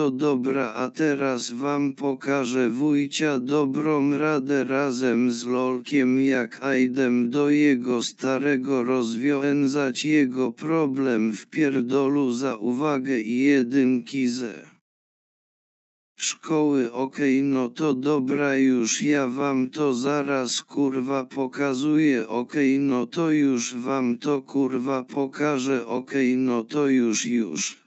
To dobra, a teraz wam pokażę wujcia dobrą radę razem z Lolkiem jak ajdem do jego starego rozwiązać jego problem w pierdolu za uwagę i jedynki ze szkoły. Okej no to dobra już ja wam to zaraz kurwa pokazuję. Okej no to już wam to kurwa pokażę. Okej no to już już.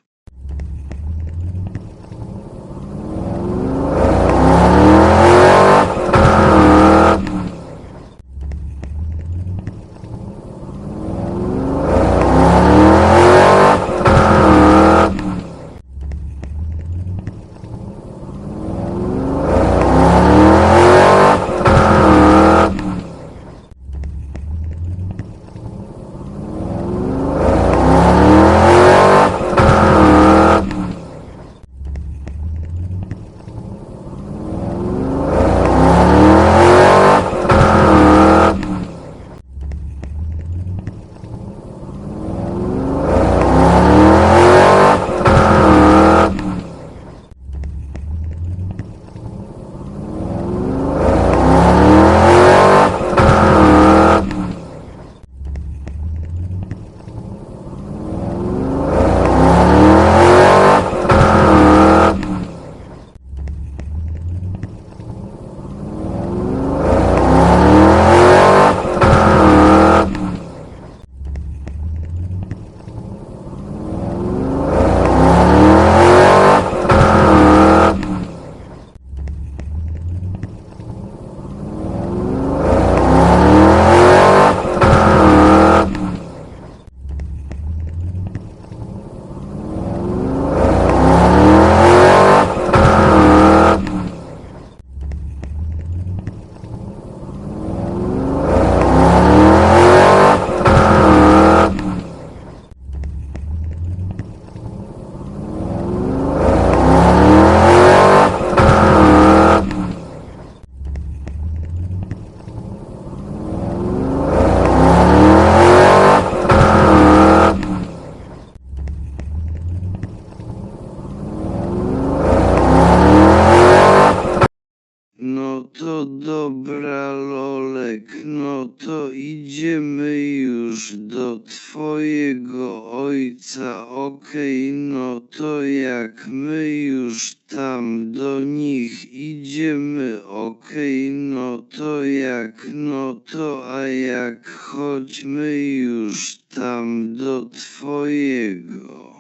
Już tam do twojego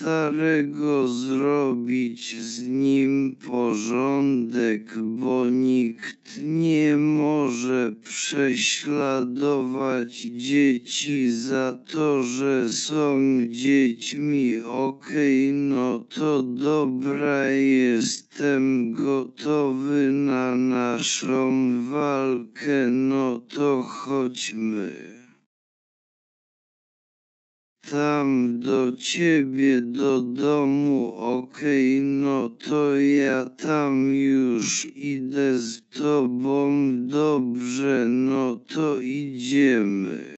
starego zrobić z nim porządek, bo nikt nie może prześladować dzieci za to, że są dziećmi. Okej, no to dobra, jestem gotowy na naszą walkę, no to chodźmy. Tam do ciebie do domu, okej, no to ja tam już idę z tobą, dobrze, no to idziemy.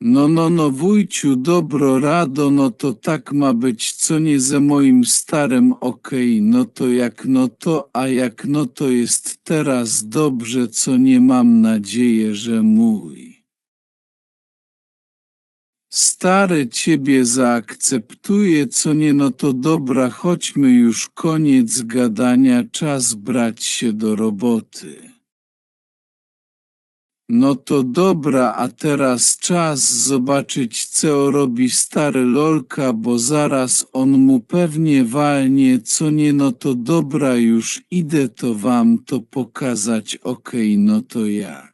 No, no, no, wujciu, dobro, rado, no to tak ma być, co nie ze moim starym, okej, no to jak no to, a jak no to jest teraz dobrze, co nie mam nadzieję, że mój. Stary ciebie zaakceptuje, co nie no to dobra, chodźmy już, koniec gadania, czas brać się do roboty. No to dobra, a teraz czas zobaczyć, co robi stary Lolka, bo zaraz on mu pewnie walnie, co nie, no to dobra, już idę to wam to pokazać, okej, no to jak.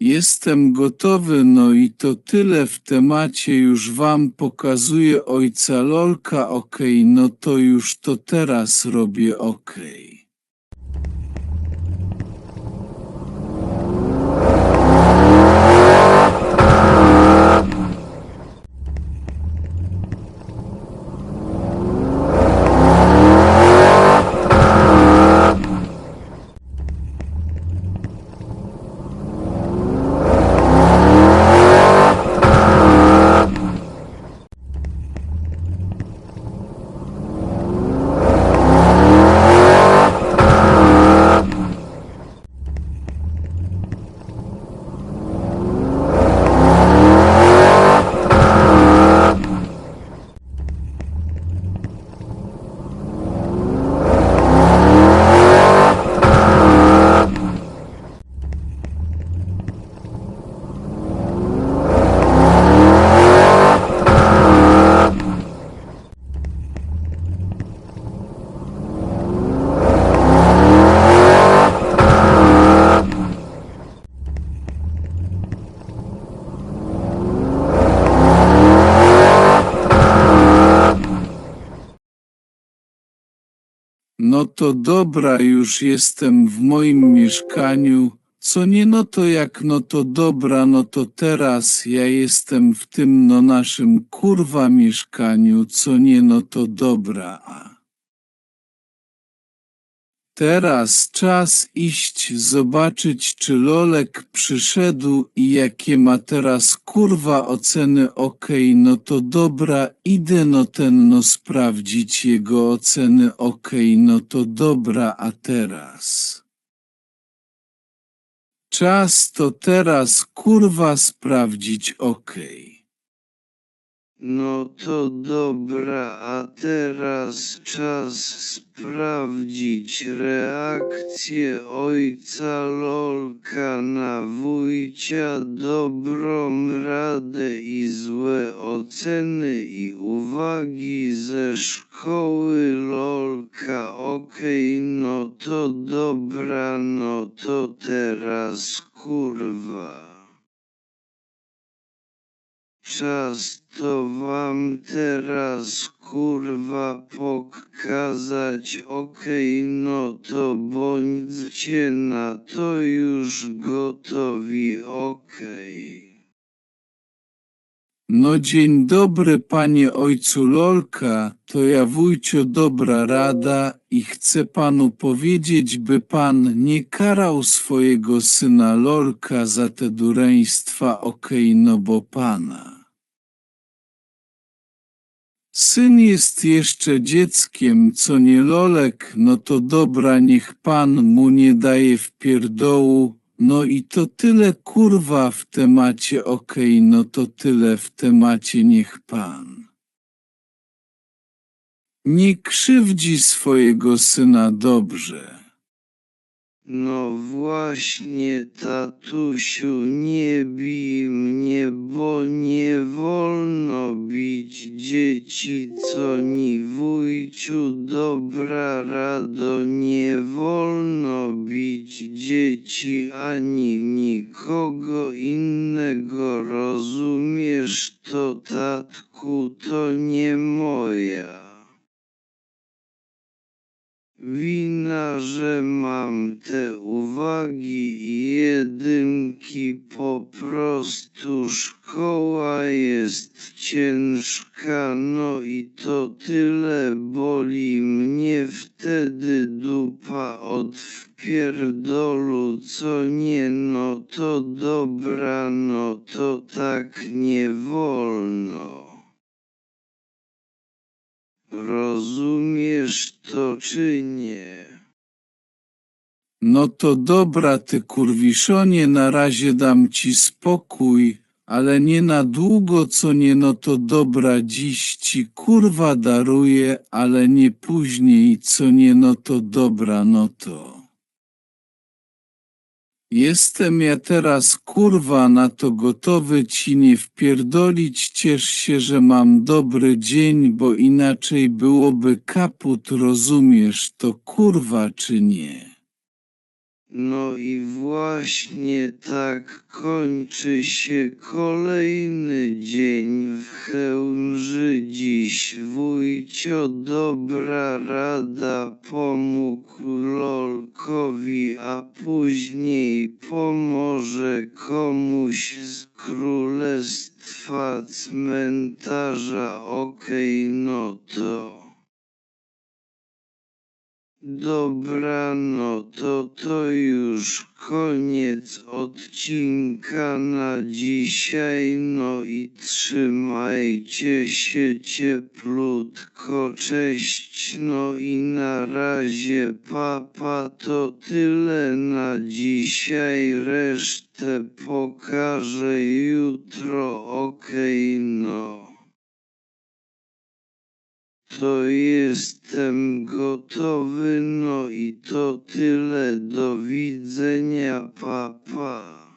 Jestem gotowy, no i to tyle w temacie, już wam pokazuję ojca Lolka, okej, no to już to teraz robię, okej. No to dobra, już jestem w moim mieszkaniu. Co nie, no to jak, no to dobra, no to teraz ja jestem w tym, no naszym kurwa mieszkaniu. Co nie, no to dobra. Teraz czas iść zobaczyć, czy Lolek przyszedł i jakie ma teraz kurwa oceny. Okej, no to dobra, idę no ten no sprawdzić jego oceny. Okej, no to dobra, a teraz. Czas to teraz kurwa sprawdzić, okej. No to dobra, a teraz czas sprawdzić reakcję ojca Lolka na wujcia, dobrą radę i złe oceny i uwagi ze szkoły Lolka. Okej, no to dobra, no to teraz kurwa. Czas to wam teraz kurwa pokazać, okej, no to bądźcie na to już gotowi, okej. No dzień dobry panie ojcu Lolka, to ja wujcio dobra rada i chcę panu powiedzieć, by pan nie karał swojego syna Lolka za te dureństwa, okej, no bo pana. Syn jest jeszcze dzieckiem, co nie Lolek, no to dobra, niech pan mu nie daje w pierdołu, no i to tyle kurwa w temacie, okej, no to tyle w temacie, niech pan. Nie krzywdzi swojego syna dobrze. No właśnie, tatusiu, nie bij mnie, bo nie wolno bić dzieci, co ni wujciu, dobra rado, nie wolno bić dzieci ani nikogo innego, rozumiesz to, tatku, to nie moja. Wina, że mam te uwagi i jedynki, po prostu szkoła jest ciężka, no i to tyle boli mnie wtedy dupa od wpierdolu, co nie, no to dobra, no to tak nie wolno. Rozumiesz to czy nie? No to dobra, ty kurwiszonie, na razie dam ci spokój, ale nie na długo, co nie, no to dobra, dziś ci kurwa daruję, ale nie później, co nie, no to dobra, no to. Jestem ja teraz kurwa na to gotowy ci nie wpierdolić, ciesz się, że mam dobry dzień, bo inaczej byłoby kaput, rozumiesz to kurwa czy nie? No i właśnie tak kończy się kolejny dzień w Chełmży. Dziś wujcio dobra rada pomógł A później pomoże komuś z królestwa cmentarza. Okej, no to. Dobra, no to to już koniec odcinka na dzisiaj, trzymajcie się cieplutko, cześć, no i na razie papa, to tyle na dzisiaj, resztę pokażę jutro, okej, no. To jestem gotowy, no i to tyle. Do widzenia, papa. Pa.